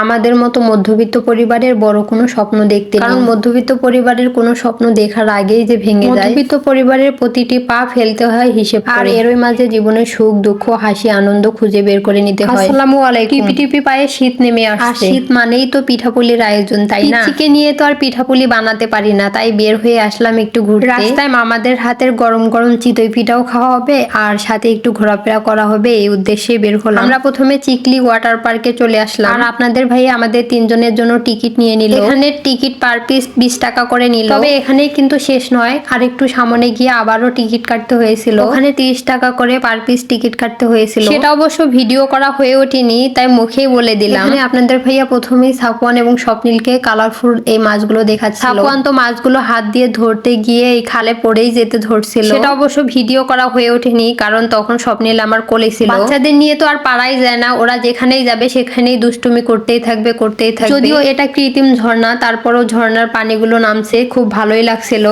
আমাদের মতো মধ্যবিত্ত পরিবারের বড় কোনো স্বপ্ন দেখতে কারণ মধ্যবিত্ত পরিবারের কোনো স্বপ্ন দেখার আগেই যে ভেঙে যায়। মধ্যবিত্ত পরিবারের প্রতিটি পা ফেলতে হয় হিসেব আর এরই মাঝে জীবনের সুখ দুঃখ হাসি আনন্দ খুঁজে বের করে নিতে হয়। আসসালামু আলাইকুম। টিপি টিপি পায়ে শীত নেমে আসছে। আর শীত মানেই তো পিঠাপুলির আয়োজন তাই না? চিকে নিয়ে তো আর পিঠাপুলি বানাতে পারি না তাই বের হয়ে আসলাম একটু ঘুরতে। রাস্তায় মামাদের হাতের গরম গরম চিতই পিঠাও খাওয়া হবে আর সাথে একটু ঘোরাফেরা করা হবে এই উদ্দেশ্যে বের হলাম। আমরা প্রথমে চিকলি ওয়াটার পার্কে চলে আসলাম। আর আপনাদের ভাই আমাদের তিনজনের জন্য টিকিট নিয়ে নিল। এখানে টিকিট পার পিস বিশ টাকা করে নিল। তবে এখানে কিন্তু শেষ নয় আর একটু সামনে গিয়ে আবারও টিকিট কাটতে হয়েছিল। ওখানে তিরিশ টাকা করে পার পিস টিকিট কাটতে হয়েছিল। সেটা অবশ্য ভিডিও করা হয়ে ওঠেনি তাই মুখেই বলে দিলাম। এখানে আপনাদের ভাইয়া প্রথমেই সাফওয়ান এবং স্বপ্নিলকে কালারফুল এই মাছগুলো দেখাচ্ছিল। সাফওয়ান তো মাছগুলো হাত দিয়ে ধরতে গিয়ে এই খালে পড়েই যেতে ধরছিল। সেটা অবশ্য ভিডিও করা হয়ে ওঠেনি কারণ তখন স্বপ্নিল আমার কোলে ছিল। বাচ্চাদের নিয়ে তো আর পাড়াই যায় না ওরা যেখানেই যাবে সেখানেই দুষ্টুমি করতেই থাকবে করতেই থাকবে। যদিও এটা কৃত্রিম ঝর্ণা, তারপরও ঝর্ণার পানিগুলো নামছে, খুব ভালোই লাগছিল।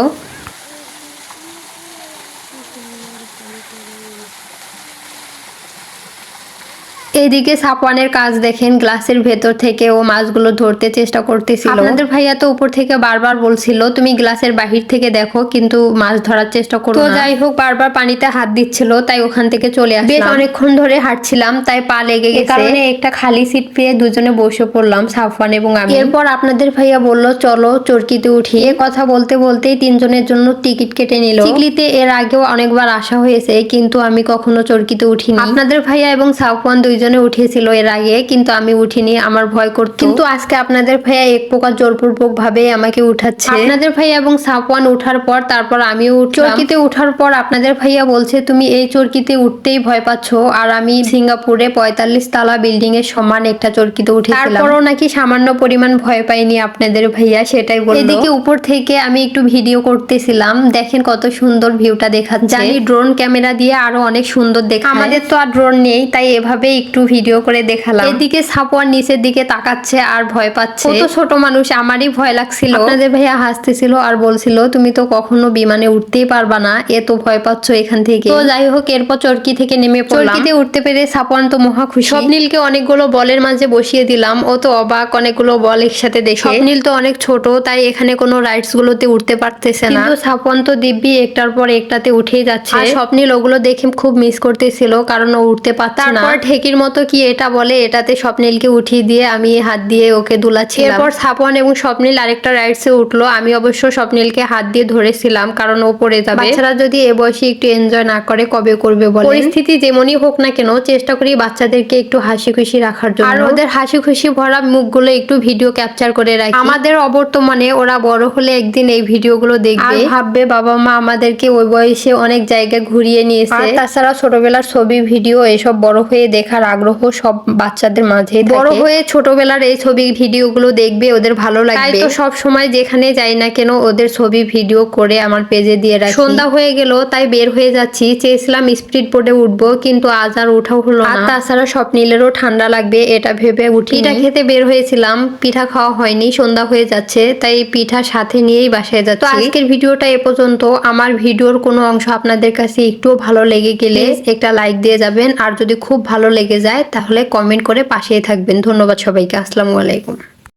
এইদিকে সাপওয়ানের কাজ দেখেন গ্লাসের ভেতর থেকে ও মাছগুলো ধরতে চেষ্টা করতেছিল। আপনাদের ভাইয়া তো উপর থেকে বারবার বলছিল তুমি গ্লাসের বাহির থেকে দেখো কিন্তু মাছ ধরার চেষ্টা করো তো যাই হোক বারবার পানিতে হাত দিচ্ছিল তাই ওখান থেকে চলে আসলাম। বেশ অনেকক্ষণ ধরে হাঁটছিলাম তাই পা লেগে গেছে। কারণে একটা খালি সিট পেয়ে দুজনে বসে পড়লাম সাফওয়ান এবং আমি। এরপর আপনাদের ভাইয়া বলল চলো চরকিতে উঠি। এ কথা বলতে বলতেই তিনজনের জন্য টিকিট কেটে নিল। চিকলিতে এর আগেও অনেকবার আসা হয়েছে কিন্তু আমি কখনো চরকিতে উঠিনি। আপনাদের ভাইয়া এবং সাফওয়ান দুইজনে উঠেছিল এর আগে কিন্তু আমি উঠিনি আমার ভয় করতো। কিন্তু আজকে আপনাদের ভাইয়া এক প্রকার জোরপূর্বক ভাবে আমাকে উঠাচ্ছে। আপনাদের ভাইয়া এবং সাফওয়ান উঠার পর তারপর আমিও চরকিতে উঠার পর আপনাদের ভাইয়া বলছে তুমি এই চরকিতে উঠতেই ভয় পাচ্ছ। আর আমি সিঙ্গাপুরে পঁয়তাল্লিশ তালা বিল্ডিং এর সমান একটা চরকিতে উঠেছিলাম। তারপরও নাকি সামান্য পরিমাণ ভয় পাইনি আপনাদের ভাইয়া সেটাই বলল। এদিকে উপর থেকে আমি একটু ভিডিও করতেছিলাম। দেখেন কত সুন্দর ভিউটা দেখাচ্ছে। জানি ড্রোন ক্যামেরা দিয়ে আরও অনেক সুন্দর দেখা আমাদের তো আর ড্রোন নেই তাই এভাবে একটু ভিডিও করে দেখালাম। এদিকে সাপোয়ার নিচের দিকে তাকাচ্ছে আর ভয় পাচ্ছে। তো ছোট মানুষ আমারই ভয় লাগছিল। আপনাদের ভাইয়া হাসতেছিল আর বলছিল তুমি তো কখনো বিমানে উঠতেই পারবা না এ তো ভয় পাচ্ছ এখান থেকে। তো যাই হোক এরপর চরকি থেকে নেমে পড়লাম। চরকিতে উঠতে পেরে সাপোয়ান তো মহা খুশি। স্বপ্নীলকে অনেকগুলো বলের মাঝে বসিয়ে দিলাম। ও তো অবাক অনেকগুলো বল একসাথে দেখে। স্বপ্নীল তো অনেক ছোট তাই এখানে কোনো রাইডস গুলোতে উঠতে পারতেছে না। কিন্তু সাপন তো দিব্যি একটার পর একটাতে উঠেই যাচ্ছে। আর স্বপ্নীল ওগুলো দেখে খুব মিস করতেছিল কারণ ও উঠতে পারছে না। তারপর ঠেকির মতো কি এটা বলে? এটাতে স্বপ্নীলকে উঠিয়ে দিয়ে আমি হাত দিয়ে ওকে দুলাচ্ছি এরপর সাপন এবং স্বপ্নীল আরেকটা রাইডসে উঠল। আমি অবশ্য স্বপ্নীলকে হাত দিয়ে ধরেছিলাম কারণ ও পড়ে যাবে। বাচ্চারা যদি এ বয়সে একটু এনজয় না করে কবে করবে বলে পরিস্থিতি যেমনই হোক না কেন চেষ্টা করি বাচ্চাদেরকে একটু হাসি খুশি রাখার জন্য। আর ওদের হাসি খুশি ভরা মুখগুলো একটু ভিডিও ক্যাপচার করে রাখি। আমাদের অবর্তমানে ওরা বড় হলে একদিন এই ভিডিওগুলো দেখবে। ভাববে বাবা মা আমাদেরকে ওই বয়সে অনেক জায়গায় ঘুরিয়ে নিয়েছে। তাছাড়া ছোটবেলার ছবি ভিডিও এসব বড় হয়ে দেখার আগ্রহ সব বাচ্চাদের মাঝে বড় হয়ে ছোটবেলার এই ছবি ভিডিওগুলো দেখবে ওদের ভালো লাগবে। তাই তো সব সময় যেখানে যাই না কেন ওদের ছবি ভিডিও করে আমার পেজে দিয়ে রাখি। সন্ধ্যা হয়ে গেল তাই বের হয়ে যাচ্ছি। চেয়েছিলাম স্পিড বোর্ডে উঠবো কিন্তু আজ আর উঠাও হলো না। তাছাড়া স্বপ্নিলেরও ঠান্ডা লাগবে এটা ভেবে উঠি পিঠা খেতে বের হয়েছিলাম পিঠা খাওয়া হয়নি সন্ধ্যা হয়ে যাচ্ছে তাই পিঠা সাথে নিয়েই বাসায় যাচ্ছি। তো আজকের ভিডিওটা এ পর্যন্ত। আমার ভিডিওর কোনো অংশ আপনাদের কাছে একটুও ভালো লেগে গেলে একটা লাইক দিয়ে যাবেন আর যদি খুব ভালো লেগে যায় তাহলে কমেন্ট করে পাশেই থাকবেন। ধন্যবাদ সবাইকে। আসসালামু আলাইকুম।